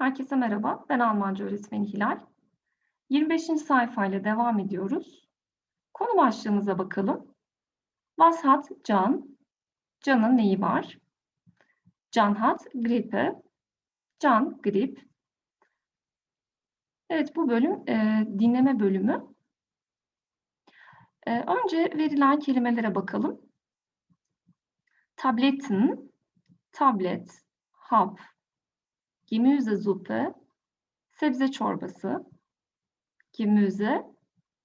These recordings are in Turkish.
Herkese merhaba, ben Almanca öğretmeni Hilal. 25. sayfayla devam ediyoruz. Konu başlığımıza bakalım. Was hat Can? Can'ın neyi var? Can hat Grippe. Can grip. Evet bu bölüm e, dinleme bölümü. E, önce verilen kelimelere bakalım. Tabletten, tablet, hap, Gemüsesuppe, sebze çorbası, Gemüse,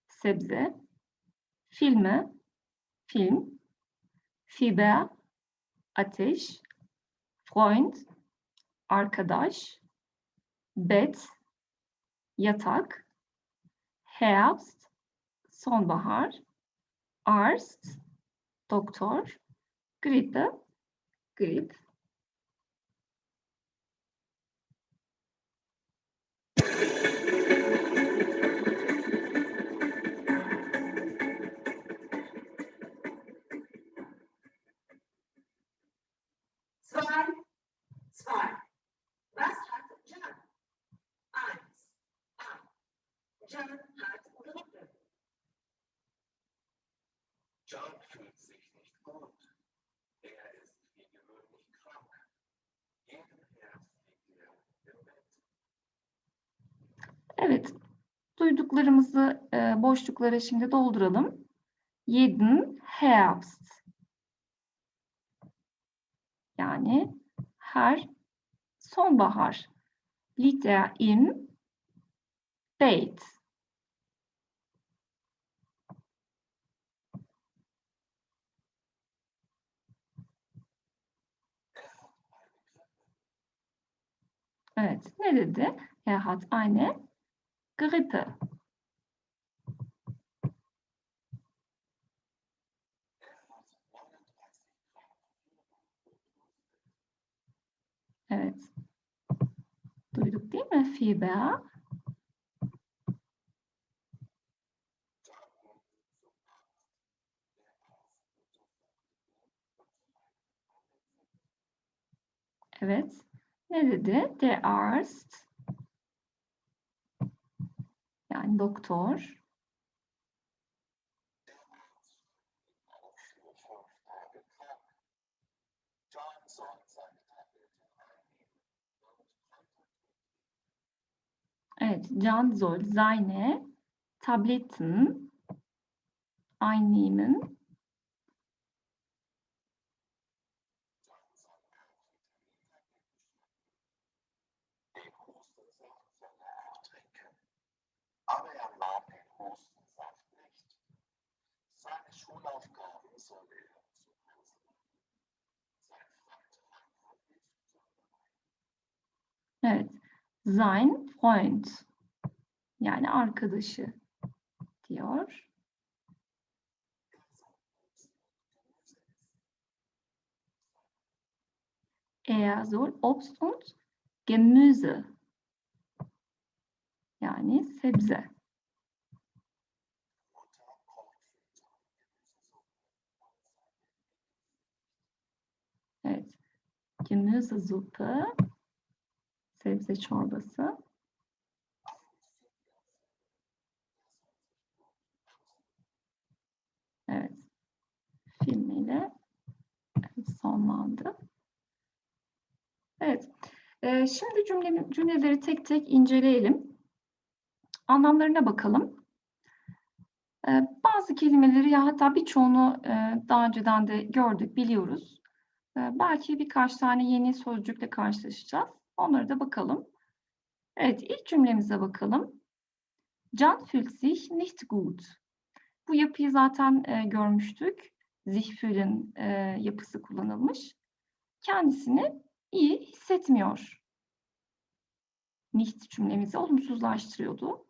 sebze, filme, film, Fieber, ateş, Freund, arkadaş, Bett, yatak, Herbst, sonbahar, Arzt, doktor, Grippe, grip, duyduklarımızı e, boşluklara şimdi dolduralım. Jeden Herbst. Yani her sonbahar. Liegt er im Bett. Evet, ne dedi? Er hat eine Grippe. Evet. Duyduk değil mi? Fieber. Evet. Ne dedi? Der Arzt. Einnehmen und Evet. Can soll seine Tabletten einnehmen. den Hustensaft soll er auch trinken. Aber er nahm den Hustensaft nicht. Seine Schulaufgaben soll er zu Hause machen. Sein Freund Hanno hilft ihm dabei. Evet. Sein Freund. Yani arkadaşı diyor. Er soll Obst und Gemüse. Yani sebze. Evet. Gemüsesuppe. Sebze çorbası. Evet. Filmiyle sonlandı. Evet. Ee, şimdi cümle, cümleleri tek tek inceleyelim. Anlamlarına bakalım. Ee, bazı kelimeleri ya hatta birçoğunu e, daha önceden de gördük, biliyoruz. Ee, belki birkaç tane yeni sözcükle karşılaşacağız. Onlara da bakalım. Evet, ilk cümlemize bakalım. Can fühlt sich nicht gut. Bu yapıyı zaten e, görmüştük. Sich e, yapısı kullanılmış. Kendisini iyi hissetmiyor. Nicht cümlemizi olumsuzlaştırıyordu.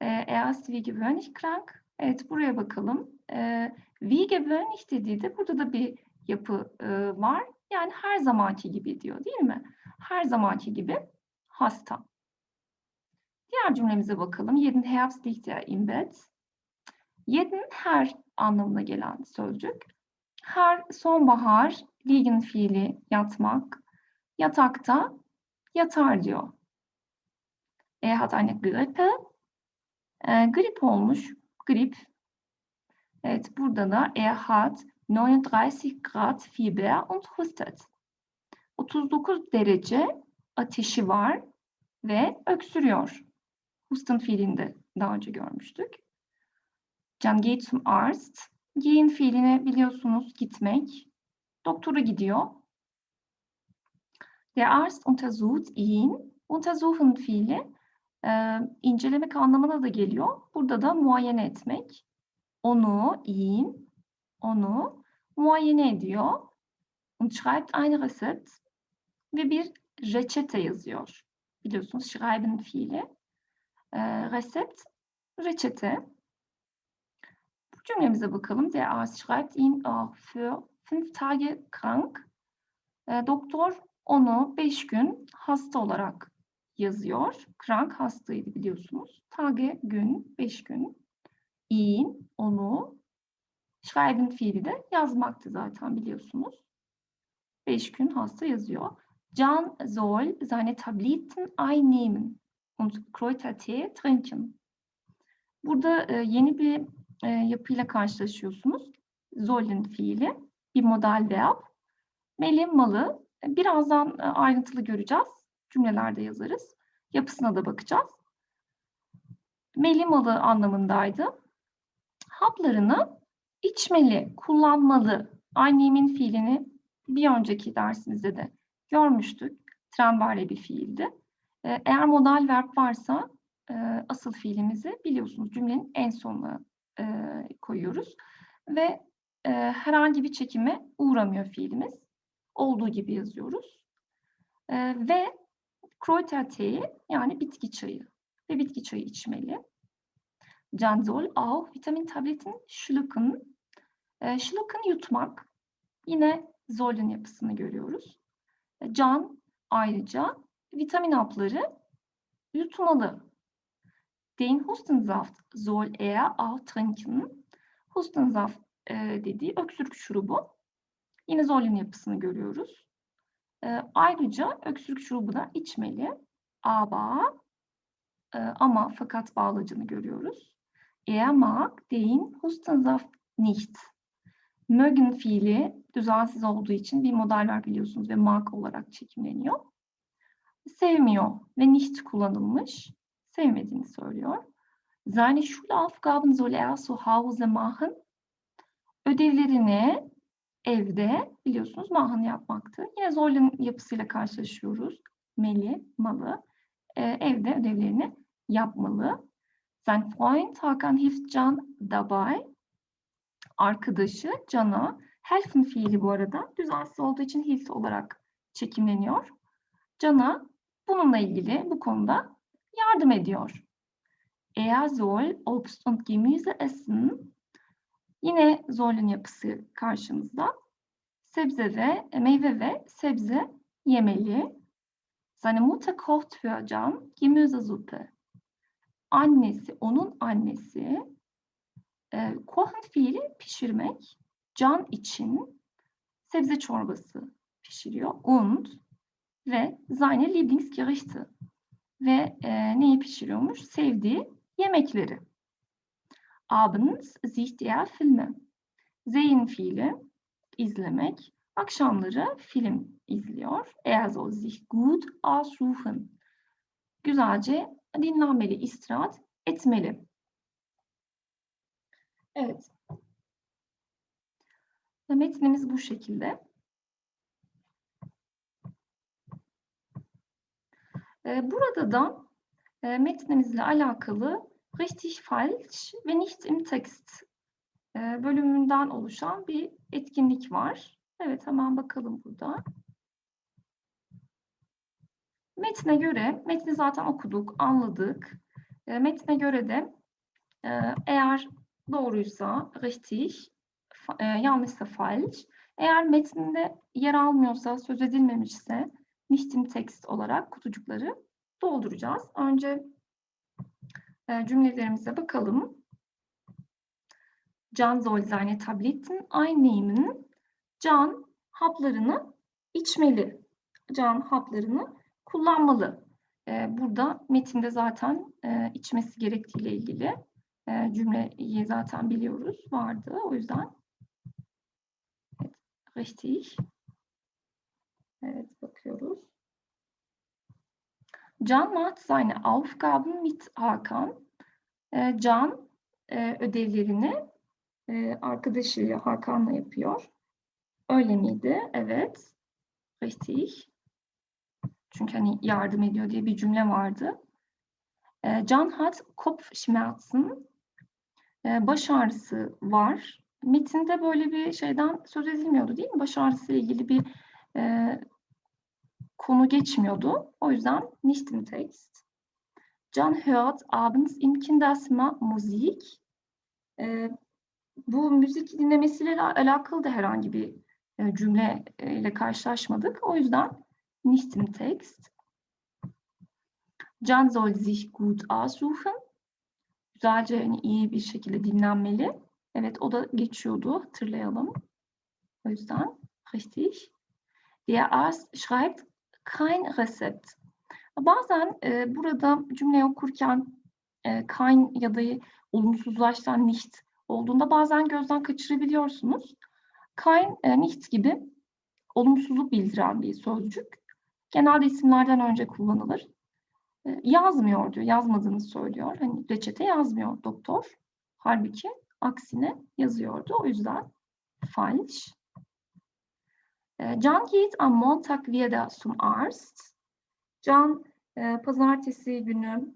E, er ist wie gewöhnlich krank. Evet, buraya bakalım. E, wie gewöhnlich dediği de burada da bir yapı e, var. Yani her zamanki gibi diyor değil mi? Her zamanki gibi hasta. Diğer cümlemize bakalım. Jeden Herbst liegt er im her anlamına gelen sözcük. Her sonbahar liegen fiili yatmak. Yatakta yatar diyor. Er hat eine Grippe. Ee, grip olmuş. Grip. Evet burada da er hat 39 Grad Fieber und hustet. 39 derece ateşi var ve öksürüyor. Husten fiilinde daha önce görmüştük. Can geht zum Arzt. Gehen fiilini biliyorsunuz gitmek. Doktora gidiyor. Der Arzt untersucht ihn. Untersuchen fiili e, incelemek anlamına da geliyor. Burada da muayene etmek. Onu, ihn, onu muayene ediyor. Und schreibt ein Rezept ve bir reçete yazıyor. Biliyorsunuz schreiben fiili. E, resept, reçete. Bu cümlemize bakalım. Der Arzt schreibt ihn auch für fünf Tage krank. E, doktor onu beş gün hasta olarak yazıyor. Krank hastaydı biliyorsunuz. Tage gün, beş gün. Ihn, onu. Schreiben fiili de yazmaktı zaten biliyorsunuz. Beş gün hasta yazıyor. Can soll seine Tabletten einnehmen und Kräutertee trinken. Burada e, yeni bir e, yapıyla karşılaşıyorsunuz. Sollen fiili, bir modal verb. Meli malı. Birazdan e, ayrıntılı göreceğiz. Cümlelerde yazarız. Yapısına da bakacağız. Meli malı anlamındaydı. Haplarını içmeli, kullanmalı. Annemin fiilini bir önceki dersimizde de görmüştük. Trenvari bir fiildi. E, Eğer modal verb varsa e, asıl fiilimizi biliyorsunuz cümlenin en sonuna e, koyuyoruz. Ve e, herhangi bir çekime uğramıyor fiilimiz. Olduğu gibi yazıyoruz. E, ve Kräutertee yani bitki çayı ve bitki çayı içmeli. Can soll auch Vitamintabletten schlucken. E, schlucken yutmak. Yine soll'ün yapısını görüyoruz. Can ayrıca vitamin hapları yutmalı. Den Hustensaft soll er auch trinken. Hustensaft e, dediği öksürük şurubu. Yine Zoll'ün yapısını görüyoruz. E, ayrıca öksürük şurubu da içmeli. Aber e, ama fakat bağlacını görüyoruz. Er mag den Hustensaft nicht. Mögen fiili düzensiz olduğu için bir model var biliyorsunuz ve mag olarak çekimleniyor. Sevmiyor ve nicht kullanılmış. Sevmediğini söylüyor. Seine Schulaufgaben soll er zu Hause machen. Ödevlerini evde biliyorsunuz machen yapmaktı. Yine Zoll'un yapısıyla karşılaşıyoruz. Meli, malı. Ee, evde ödevlerini yapmalı. Sein Freund Hakan hilft Can dabei. Arkadaşı Can'a helfen fiili bu arada düzensiz olduğu için hilft olarak çekimleniyor. Can'a bununla ilgili bu konuda yardım ediyor. Er soll Obst und Gemüse essen. Yine Zoll'un yapısı karşımızda. Sebze ve meyve ve sebze yemeli. Seine Mutter kocht für Can Gemüsesuppe. Annesi, onun annesi e, kochen fiili pişirmek. Can için sebze çorbası pişiriyor. Und ve seine Lieblingsgerichte. Ve e, neyi pişiriyormuş? Sevdiği yemekleri. Abends sieht er Filme. Sehen fiili izlemek. Akşamları film izliyor. Er soll sich gut ausruhen. Güzelce dinlenmeli, istirahat etmeli. Evet. Metnimiz bu şekilde. Ee, Burada da e, metnimizle alakalı richtig, falsch ve nicht im Text e, bölümünden oluşan bir etkinlik var. Evet hemen bakalım burada. Metne göre, metni zaten okuduk, anladık. E, metne göre de eğer doğruysa richtig, e, yanlışsa falsch. Eğer metninde yer almıyorsa, söz edilmemişse nicht im Text olarak kutucukları dolduracağız. Önce e, cümlelerimize bakalım. Can soll seine Tabletten einnehmen. Can haplarını içmeli. Can haplarını kullanmalı. e, burada metinde zaten e, içmesi gerektiğiyle ilgili e, cümleyi zaten biliyoruz vardı. O yüzden evet, richtig. Evet bakıyoruz. Can macht seine Aufgaben mit Hakan. E, Can e, ödevlerini e, arkadaşıyla Hakan'la yapıyor. Öyle miydi? Evet. Richtig. Çünkü hani yardım ediyor diye bir cümle vardı. Can hat Kopfschmerzen. E, baş ağrısı var. Metinde böyle bir şeyden söz edilmiyordu değil mi? Baş ağrısı ile ilgili bir e, konu geçmiyordu. O yüzden nicht im Text. Can hört abends im Kinderzimmer Musik. E, bu müzik dinlemesiyle alakalı da herhangi bir e, cümle e, ile karşılaşmadık. O yüzden nicht im Text. Can soll sich gut aussuchen. Güzelce hani iyi bir şekilde dinlenmeli. Evet o da geçiyordu hatırlayalım. O yüzden richtig. Der Arzt schreibt kein Rezept. Bazen e, burada cümle okurken e, kein ya da olumsuzlaştıran nicht olduğunda bazen gözden kaçırabiliyorsunuz. Kein, e, nicht gibi olumsuzluk bildiren bir sözcük. Genelde isimlerden önce kullanılır. Yazmıyor diyor, yazmadığını söylüyor. Hani reçete yazmıyor doktor. Halbuki aksine yazıyordu. O yüzden falsch. Can geht am Montag wieder zum Arzt. Can pazartesi günü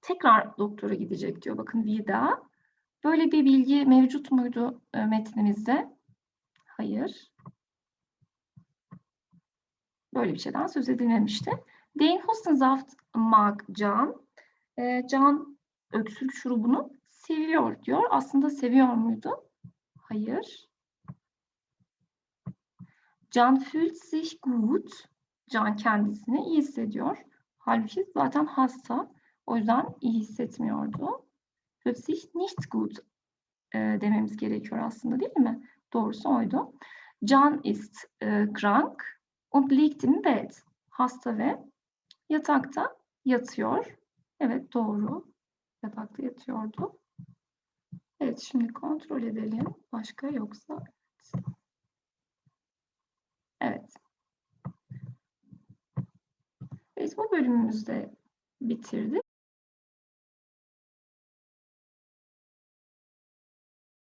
tekrar doktora gidecek diyor. Bakın wieder. Böyle bir bilgi mevcut muydu metnimizde? Hayır. Böyle bir şeyden söz edilmemişti. Den Hustensaft mag Can. E, Can öksürük şurubunu seviyor diyor. Aslında seviyor muydu? Hayır. Can fühlt sich gut. Can kendisini iyi hissediyor. Halbuki zaten hasta. O yüzden iyi hissetmiyordu. Fühlt sich nicht gut e, dememiz gerekiyor aslında değil mi? Doğrusu oydu. Can ist e, krank und liegt im Bett. Hasta ve yatakta yatıyor. Evet doğru. Yatakta yatıyordu. Evet şimdi kontrol edelim. Başka yoksa. Evet. Biz bu bölümümüzde bitirdik.